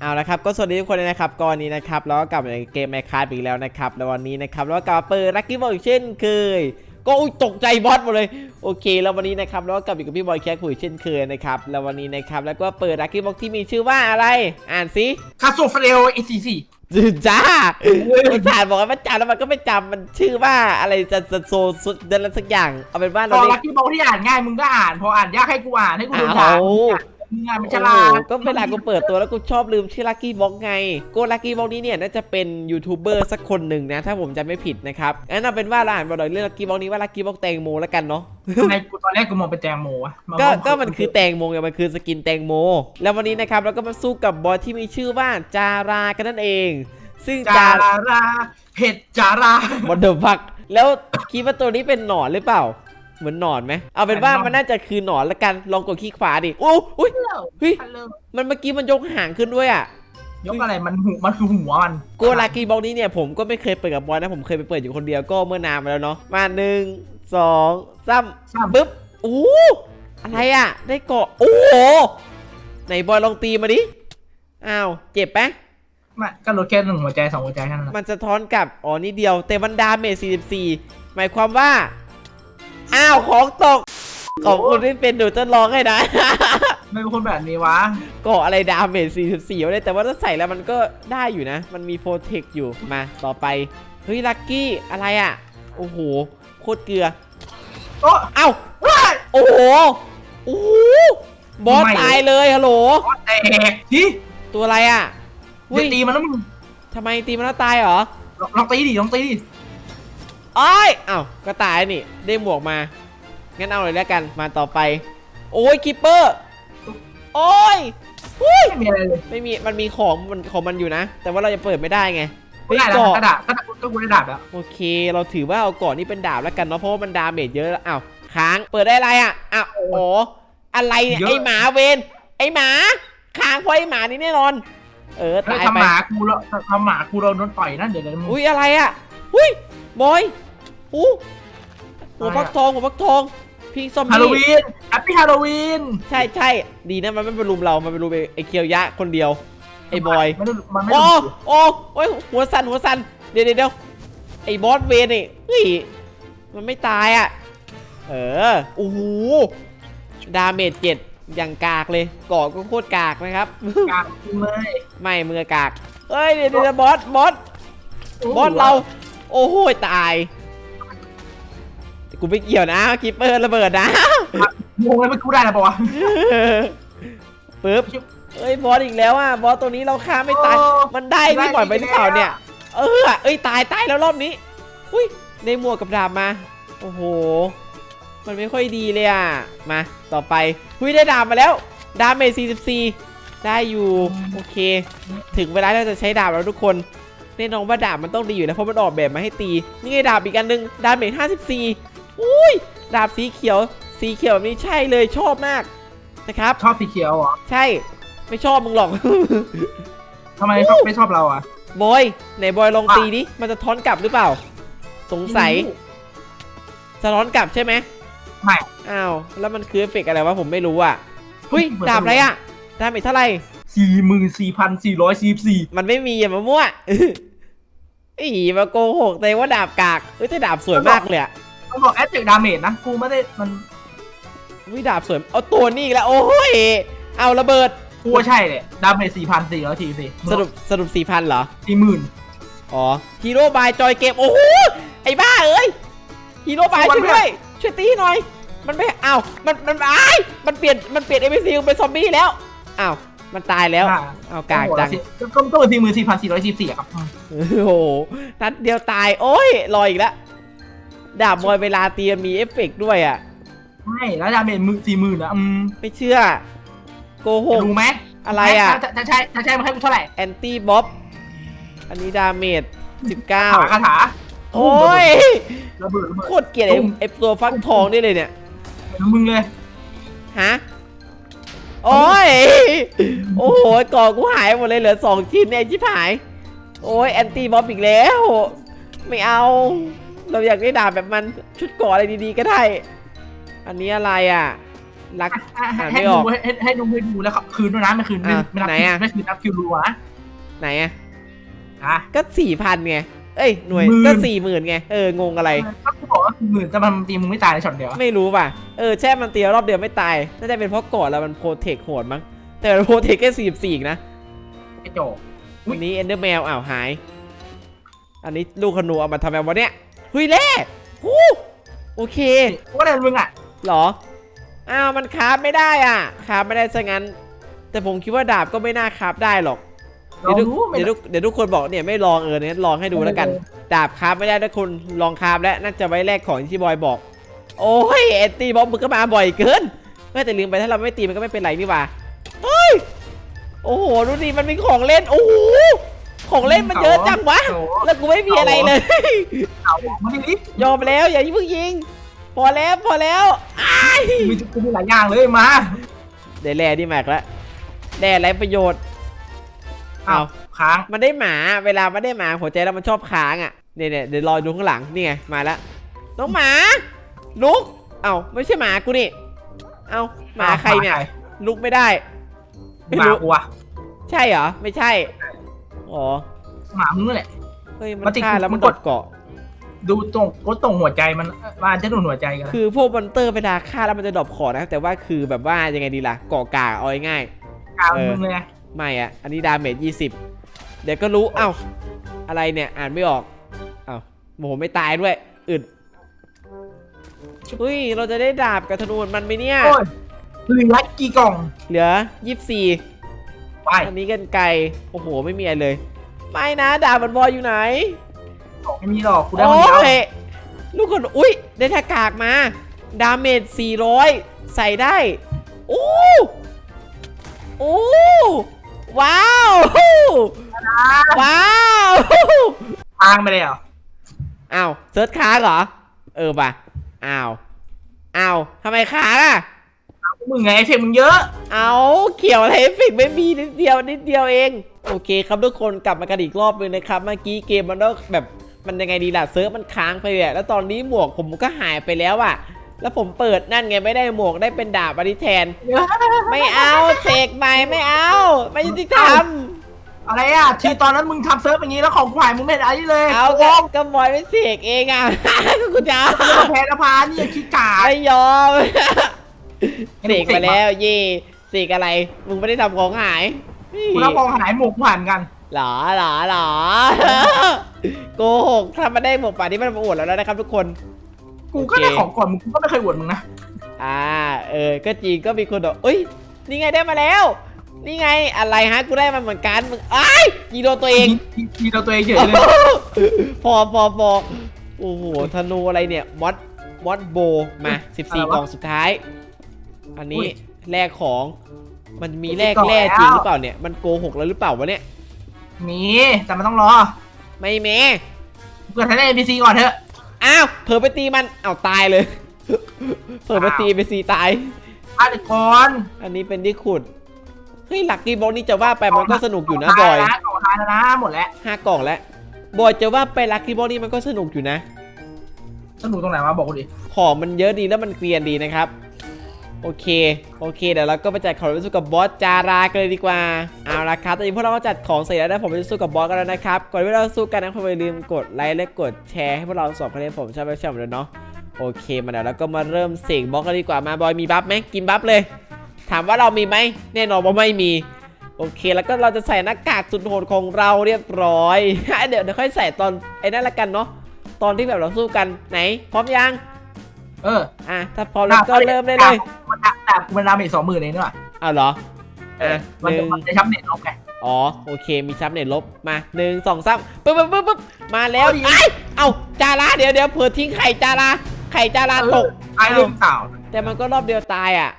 เอาละครับก็สวัสดีทุกคนเลยนะครับก่อนนี้นะครับเราก็กลับมาในเกมแมคคาร์อีกแล้วนะครับแล้ววันนี้นะครับเราก็กลับมาเปิดลัคกี้บอลอีกเช่นเคยก็อุ๊ยตกใจบอสหมดเลยโอเค แล้ววันนี้นะครับเราก็กลับอยู่กับพี่บอยแคทคุยเช่นเคยนะครับแล้ววันนี้นะครับแล้วก็เปิดลัคกี้บอลที่มีชื่อว่าอะไร อ่านสิคาโซเฟรลเอซีซีจ้ามันสารบอกว่ามันจำแล้วมันก็ไม่จำมันชื่อว่าอะไรจะจะโซสุดเดินสักอย่างเอาเป็นว่าพเราอได้ลักกี้บอกที่อ่านง่ายมึงก็อ่านพออ่านยากให้กูอ่านให้กูโดนด่าเอามึ งอ่านมันฉโอ้ลาดโหก็เวลากูเปิดตัวแล้วกูชอบลืมชื่อลั c กี้บ็อกไงกูลั c กี้บ็อกนี้เนี่ยน่าจะเป็นยูทูบเบอร์สักคนหนึ่งนะ ถ้าผมจำไม่ผิดนะครับงั้นเอาเป็นว่าเราอ่านบทเรื่องลั c กี้บ็อกนี้ว่าลั c กี้บ็อกแตงโมแล้วกันเนาะ ทำไมกูตอนแรกกูมองเป็นแตงโมวะาก็มองก็มันคือแตงโมไงมันคือสกินแตงโม แล้ววันนี้นะครับเราก็มาสู้กับบอสที่มีชื่อว่าจารากันนั่นเอง ซึ่งจาจาราเผ็ดจารา บอเดอร์พักแล้วคิดว่าตัวนี้เป็นหนอนหรือเปล่า เหมือนหนอนไหมเอาเป็นว่ามันน่าจะคือหนอนละกันลองกดคลิกขวาดิโอ้อุ้ยเฮ้ยฮัลโหลมันเมื่อกี้มันยกหางขึ้นด้วยอะยกอะไรมันหูมันคือหัวมันโกลากีบ็อกนี้เนี่ยผมก็ไม่เคยเปิดกับบอยนะผมเคยไปเปิดอยู่คนเดียวก็เมื่อนานมาแล้วเนาะมาหนึ่งสองสามซ้ปึ๊บอู้อะไรอะ ได้เกาะโอ้โหไหนบอยลองตีมาดิอ้าวเจ็บไหมำไม่ก็ลดแค่หนึ่งหัวใจสองหัวใจแค่นั้นนะมันสะท้อนกลับอ๋อนี่เดียวแต่มันดาเมจ44 หมายความว่า อ้าวของตกของคุณที่เป็นหนูจะร้องให้นะ ไม่เป็นคนแบบนี้วะ เกาะอะไรดาเมจ44วะเนี่ยแต่ว่าถ้าใส่แล้วมันก็ได้อยู่นะ มันมีโปรเทคอยู่มาต่อไป เฮ้ย ลักกี้ อะไรอะ โอ้โห โคตรเกลือ โอ้เอ้า ว้ายโอ้โหโอ้โหบอสไม่ตายเลยฮัลโหลแตกที่ตัวอะไรอะอย่าตีมันนะมึงทำไมตีมันแล้วตายเหรอ ลองลองตีดิลองตีดิ อ้อยเอ้าก็ตายนี่ได้หมวกมา งั้นเอาเลยแล้วกันมาต่อไป โอ้ยคิปเปอร์ โอ้ยอุ้ยไม่มีอะไรเลยไม่มีมันมีของมันของมันอยู่นะ แต่ว่าเราจะเปิดไม่ได้ไงไม่ได้เฮ้ยแล้วเกาะกระดาษกระดาษก็กูได้ดาบแล้วโอเค เราถือว่าเอาก่อนนี่เป็นดาบแล้วกันเนาะเพราะว่ามันดาเมจเยอะแล้วอ้าวค้างเปิดได้อะไรอะอ้าวอ๋ออะไรเนี่ยไอหมาเวนไอหมาค้างเพราะไอหมานี่แน่นอน เออเฮ้ยตายทำไปหมากูแล้วทำหมากูเราโดนต่อยนะเดี๋ยวเดี๋ยวมึงอุ้ยอะไรอะ อุ้ยบอยอู้หัวอะไรอะฟักทองหัวฟักทองพิงซอมฮาโลบี้วีนแฮปปี้ฮาโลวีนใช่ใช่ดีนะมันไม่เป็นรุมเรา มันเป็นรุมไอเคียวยะคนเดียว ไอบอยไม่ได้มันไม่โอ้ได้โอ้โอ้ยหัวสั่นหัวสั่นเดี๋ยวเดี๋ยวเดี๋ยวไอ้บอสเวนนี่เฮ้ยมันไม่ตายอะ เออโอ้โหดาเมจเจ็ดอย่างกากเลยเกาะก็โคตรกากนะครับกลางจริงเลยไม่มือกากเฮ้ยเดี๋ยวเดี๋ยวบอสบอสบอสเรา โอ้โหตายกูไม่เกี่ยวนะคิปเปอร์ระเบิดนะ งงเลยไม่กูได้นะปะวะปึ๊บเอ้ยบอสอีกแล้วอะบอสตัวนี้เราฆ่าไม่ตายโอ้มันได้นี่บ่อยไปหรือเปล่าเนี่ย เออเอ้ยตายตายแล้วรอบนี้ อุ้ยได้หมวกกับดาบมา โอ้โห มันไม่ค่อยดีเลยอะ มาต่อไปอุ้ยได้ดาบมาแล้ว ดาเมจ44 ได้อยู่ โอเค ถึงเวลาที่เราจะใช้ดาบแล้วทุกคน แน่นอนว่าดาบมันต้องดีอยู่แล้วเพราะมันออกแบบมาให้ตี นี่ไงดาบอีกอันหนึงดาเมจ54อุ้ยดาบสีเขียว สีเขียวแบบนี้ใช่เลยชอบมากนะครับ ชอบสีเขียวเหรอ ใช่ไม่ชอบมึงหรอก ทำไมชอบไม่ชอบเราอะ บอยไหนบอยลองอะตีดิมันจะท้อนกลับหรือเปล่า สงสัยสะท้อนกลับใช่ไหมไม่อ้าวแล้วมันคือเอฟเฟกต์อะไรวะผมไม่รู้อะเฮ้ยเหมือนดาบอะไรอะดาบอีกเท่าไหร่สี่หมื่นสี่พันสี่ร้อยสี่สี่มันไม่มีอย่ามามั่ว อีมาโกหกแต่ว่าดาบกากเฮ้ยแต่ดาบสวยมากเลยอะต้องบอกแอดเจกดาเมจนะ กูไม่ได้มันวิดาบสวย เอาตัวนี้อีกแล้ว โอ้ย เอาระเบิด กูว่าใช่เลยดาเมจสี่พันสี่ร้อยสี่สี่สรุปสรุปสี่พันเหรอ สี่หมื่นอ๋อฮีโร่บายจอยเกมโอ้โหไอ้บ้าเอ้ยฮีโร่บายมันช่วยไม่ด้วยช่วยตีหน่อย มันไม่อ้าวมันมันอ้ายมันเปลี่ยนมันเปลี่ยนเอ c ซีเป็นซอมบี้แล้วอ้าว มันตายแล้วเอากากจังก็ก็ก็เป็นสี่หมื่นสี่พันสี่ร้อยสี่สี่ครับโอ้โหนัดเดียวตายโอ้ยรออีกแล้วดาบบอยเวลาตีมันมีเอฟเฟกต์ด้วยอะ ใช่แล้วดาเมจมือสี่หมื่นนะอืมไม่เชื่อ โกหก รู้ไหมอะไรอะจะจะใช่จะใช่มาให้กูเท่าไหร่แอนตี้บ๊อบ อันนี้ดาเมจถาคาถา19โอ้ยระเบิดระเบิด โคตรเกลียดไอ้ไอ้ตัวฟักทองนี่เลยเนี่ยมึงเลย ฮะ โอ้ย โอ้โหก่อกูหายหมดเลยเหลือสองชิ้นเนี่ยชิบหาย โอ้ยแอนตี้บ๊อบอีกแล้ว ไม่เอา เราอยากได้ดาบแบบมันชุดก่ออะไรดีๆก็ได้ อันนี้อะไรอะรักให้อ่านไม่ให้อดูอกให้ให้ให้ดูให้ดูแล้วคืนด้วยนะไม่คืนไม่อะไม่นับไหนอะ ไม่คืนนับคิวรัวนะไหนอะอะ ก็สี่พันไง เอ้ย หน่วย หมื่น ก็สี่หมื่นไง เออ งงอะไร ก็กู บอกว่าคือหมื่นแต่มันตีมึงไม่ตายในช็อตเดียวไม่รู้ป่ะ เออแช่มันเตียวรอบเดียวไม่ตาย น่าจะเป็นเพราะกอดแล้วมันโปรเทคโหดมั้ง แต่มันโปรเทคแค่สี่สี่นะไอ้โจกอุ๊ยวันนี้เอนเดอร์แมวอ้าวหาย อันนี้ลูกขนูเอามาทำแบบวะเนี่ยเฮ้ยแร่ฮู้โอเคกูก็เลยมึงอะเหรอ อ้าวมันคราฟไม่ได้อะคราฟไม่ได้ซะงั้น แต่ผมคิดว่าดาบก็ไม่น่าคราฟได้หรอก เราเดี๋ยวทุกรู้ไม่เดี๋ยวทุกเดี๋ยวทุกคนบอกเนี่ยไม่ลองเออเนี่ยลองให้ดูแล้วกัน ดาบคราฟไม่ได้ทุกคนลองคราฟแล้วน่าจะไว้แลกของที่บอยบอก โอ้ยเอ็นตีบอมมึงก็มาบ่อยเกินเฮ้ยแต่ลืมไปถ้าเราไม่ตีมันก็ไม่เป็นไรนี่หว่าเฮ้ยโอ้โหดูดิมันมีของเล่นโอ้โหของเล่นมันเยอะจังวะโจแล้วกูไม่มีอะไรเลย เอามาดิยอมแล้วอย่าเพิ่งยิง พอแล้วพอแล้วอ้าย มีกูมีหลายอย่างเลยมาเดี๋ยวแร่ดีมากแล้วแร่ไรประโยชน์ เอา ค้าง มันได้หมาเวลามันได้หมาหัวใจแล้วมันชอบค้างอะเนี่ยเนี่ยเดี๋ยวรอดูข้างหลังนี่ไงมาแล้วน้องหมาลุกเอ้าไม่ใช่หมากูนี่เอ้าหมาใครเนี่ย ลุกไม่ได้ไม่หมารู้กูอะใช่เหรอไม่ใช่อ๋อหมามึงนั่นแหละ เฮ้ยมัมันนติดฆ่าแล้วมัมันนกกด ดเกาะ ดูตรงกดตรงหัวใจมันมันจะโดนหัวใจกันคือพวกมอนเตอร์เวลาฆ่าแล้วมันจะดรอปของนะ แต่ว่าคือแบบว่ายังไงดีล่ะเกาะกากเอาง่าย กลางเออมึงเลยๆ ไม่อะอันนี้ดาเมจยี่สิบเดี๋ยวก็รู้ เอ้า อะไรเนี่ย อ่านไม่ออก เอ้าโมโหไม่ตายด้วย อึดเฮ้ย เราจะได้ดาบกับธนูมันไหมเนี่ย โอ้ยเหลือกี่กล่องเหลือยี่สิบสี่ไปอันนี้กันไกล โอ้โห ไม่มีอะไรเลย ไม่นะ ดาบมันบอยอยู่ไหนกล่องไม่มีหรอกกูได้โอ้คนเดียวยลูกคน อุ้ย ได้หน้ากากมา ดาเมจ400ใส่ได้ โอ้ โอ้ ว้าว ว้าวทางไปเลยเหรออ้าวเซิร์ชค้างเหรอ เออป่ะอ้าวอ้าวทำไมค้างอะมึงไงไอเฟกมึงเยอะ เอาเกี่ยวอะไรเอฟเฟกต์ไม่มีนิดเดียวนิดเดียวเอง โอเคครับทุกคนกลับมากันอีกรอบนึงนะครับ เมื่อกี้เกมมันก็แบบมันยังไงดีล่ะเซิร์ฟมันค้างไปเลยอะแล้วตอนนี้หมวกผมก็หายไปแล้วอะ แล้วผมเปิดนั่นไงไม่ได้หมวกได้เป็นดาบอันนี้แทน ไม่เอาเสกใหม่ไม่เอาไม่ยุติธรรมอะไรอะ ทีตอนนั้นมึงทำเซิร์ฟอย่างนี้แล้วของขวายมึงไม่เห็นอะไรเลยเอาโกก็งก็บอยไม่เสกเองอะก็คุณจะเอามาแพ้นภานี่คิดกาดไม่ยอมเสกมาแล้วเย่เสกอะไร มึงไม่ได้ทำของหายกูรับของหายหมกผ่านกันหรอหรอหรอโกหกถ้ามันได้หมวกป่านนี้มันมาอวดแล้วนะครับทุกคน กูก็ได้ของก่อนมึงกูก็ไม่เคยอวดมึงนะ อ่า เออ ก็จริงก็มีคนบอกเอ้ย นี่ไงได้มาแล้ว นี่ไงอะไรฮะ กูได้มาเหมือนกันมึงอ้ายยีโดนตัวเองทีทีเราตัวเองเฉยเลย พอพอพอโอ้โห ธนูอะไรเนี่ย มอดมอดโบ มา 14 กล่องสุดท้าย อันนี้แลกของ มันมีแลกแร่จริงหรือเปล่าเนี่ย มันโกหกแล้วหรือเปล่าวะเนี่ย มีแต่มันต้องรอ ไม่เมเปิดให้ได้ NPC ก่อนเถอะ อ้าวเผลอไปตีมันอ้าวตายเลยเผลอไปตีไปซีตายอาเด็กก่อนอันนี้เป็นที่ขุดเฮ้ยหลักกี้บอลนี่จะว่าไปมันก็สนุกอยู่นะบอยกล่องทายแล้วนะหมดแล้ว ห้ากล่องแล้วบอยจะว่าไปลักกี้บอลนี่มันก็สนุกอยู่นะ สนุกตรงไหนวะบอกกูดิ ของมันเยอะดีแล้วมันเกรียนดีนะครับ โอเค โอเค เดี๋ยวเราก็ไปจัดของไปสู้กับบอสจารากันเลยดีกว่า เอาละครับ ตอนนี้พวกเราก็จัดของเสร็จแล้วนะผมจะสู้กับบอสกันแล้วนะครับ ก่อนที่เราสู้กันนะอย่าลืมกดไลค์และกดแชร์ให้พวกเราสองคนนี้ผมชอบไปชมเลยเนาะ โอเค มาเดี๋ยวเราก็มาเริ่มเสกบล็อกกันดีกว่า มาบอยมีบัฟไหมกินบัฟเลย ถามว่าเรามีไหมแน่นอนว่าไม่มี โอเค แล้วก็เราจะใส่หน้ากากสุดโหดของเราเรียบร้อย เดี๋ยวเดี๋ยวค่อยใส่ตอนไอ้นั่นละกันเนาะ ตอนที่แบบเราสู้กัน ไหน พร้อมยัง เออ อะ ถ้าพร้อมแล้วก็เริ่มได้เลยมัน ดาแต่กูมันดาเมจสองหมื่นเองด้วยอ้าวเหรออะมันหจะนึ่งมันจะชับเน็ตลบไงอ๋อโอเคมีซับเน็ตลบมาหนึ่งสองสามปึ๊บปึ๊บปึ๊บปึ๊บมาแล้วเอาดิไอ้ยเอ้าจาราเดี๋ยวเดี๋ยวเผื่อทิ้งไข่จาราไข่จาราตกไอ้เรื่องเต่าแต่มันก็รอบเดียวตายอะ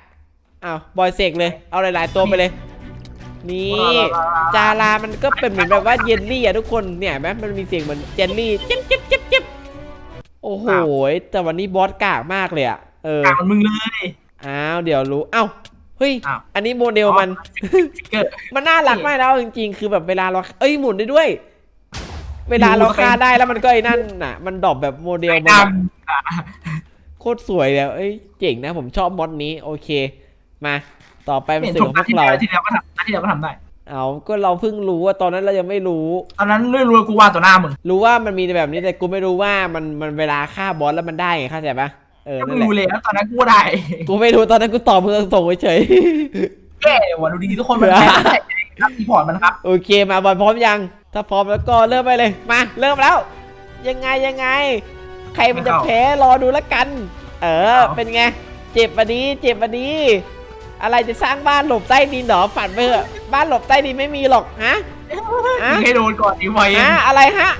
อ้าวบอยเสกเลยเอาหลาย ๆ ตัวไปเลยนี่จารามันก็เป็นเหมือนแบบว่าเยลลี่อะทุกคนเนี่ยแม้มันมีเสียงเหมือนเจลลี่เจ็บเจ็บเจ็บเจ็บโอ้โหแต่วันนี้บอสกากมากเลยอะเออต่างมันมึงเลย อ้าวเดี๋ยวรู้เอ้าเฮ้ยอ้าว อันนี้โมเดลมันฟิกเกอร์ มันน่ารักมากแล้วจริงๆ คือแบบเวลาเราเอ้ยหมุนได้ด้วย เวลาเราฆ่าได้แล้วมันก็ไอ้นั่นน่ะ มันดรอปแบบโมเดลไอ้มันดอะโคตรสวยเลยเอ้ยเจ๋งนะผมชอบมอดนี้โอเค มาต่อไปเป็นเห็นสื่ชอมของพนัดวกที่เราแล้วที่แล้วก็ทำนัดที่แล้วก็ทำได้ เอาก็เราเพิ่งรู้ว่าตอนนั้นเรายังไม่รู้ ตอนนั้นไม่รู้ว่ากูวาดต่อหน้ามึง รู้ว่ามันมีแบบนี้แต่กูไม่รู้ว่ามันมันเวลาฆ่าบอสแล้วมันได้ไงเข้าใจปะ เออก็นั่มึนงแหละรู้แล้วตอนนั้นกูก็ได้กูไม่รู้ตอนนั้นกูตอบมึงส่งเฉยแก้ว่ะดูดีทุกคนมันแพ้ตั้งแต่ครับรีพอร์ตมันครับๆโอเคมาบอลพร้อมยัง ถ้าพร้อมแล้วก็เริ่มไปเลยมาเริ่มแล้ว ยังไงยังไง ใครมันจะแพ้รอดูแล้วกัน เออ เป็นไง เจ็บมาดีเจ็บมาดีอะไรจะสร้างบ้านหลบใต้ดินเหรอฝันไปเถอะบ้านหลบใต้ดินไม่มีหรอกฮะฮะมึงให้โดนก่อนดีไว้ฮะอะไรฮะ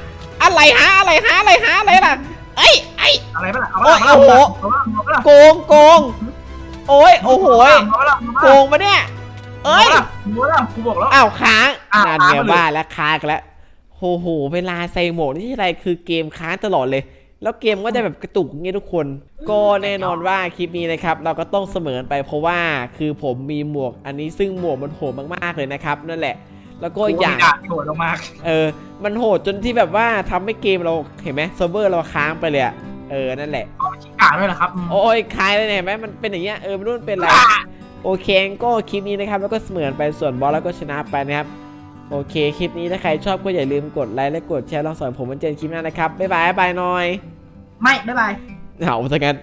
อะไรฮะอะไรฮะอะไรฮะอะไรล่ะ เอ้ยไอ้ยอะไรบ้างเอาโอ้ยบ้างโอ้โห เอาบ้างเอาบ้างโกงโกงโอ้ยโอ้โหยเอาบ้างโกงปะเนี่ย เอ้ยกูบอกแล้วกูบอกแล้ว อ้าวค้างอ้าวนานค้างเมียไปเลยบ้านแล้วค้างอีกแล้วโอ้โหเวลาใส่โหมดนี่อะไรคือเกมค้างตลอดเลย แล้วเกมก็จะแบบกระตุกอย่างเงี้ยทุกคน ก็แน่นอนว่าคลิปนี้นะครับ เราก็ต้องเสมอไปเพราะว่าคือผมมีหมวกอันนี้ซึ่งหมวกมันโหดมากๆเลยนะครับ นั่นแหละ แล้วก็อีกอย่างกูมีดที่โหดมากเออ มันโหดจนที่แบบว่าทำให้เกมเราเห็นไหมเซิร์ฟเวอร์เราค้างไปเลยอะเออ นั่นแหละเอาไปชี้กาด้วยเหรอครับ โอ้ยคลายเลยเนี่ยเห็นไหมมันเป็นอย่างเงี้ย เออไม่รู้มันเป็นอะไร โอเคงั้นก็คลิปนี้นะครับ แล้วก็เสมือนไปส่วนบอสแล้วก็ชนะไปนะครับ โอเค คลิปนี้ถ้าใครชอบก็อย่าลืมกดไลค์และกดแชร์ลองสอนผมมันเจอคลิปหน้านะครับ บ๊ายบายบ๊ายบายหน่อย ไม่ บ๊ายบายเอาซะงั้น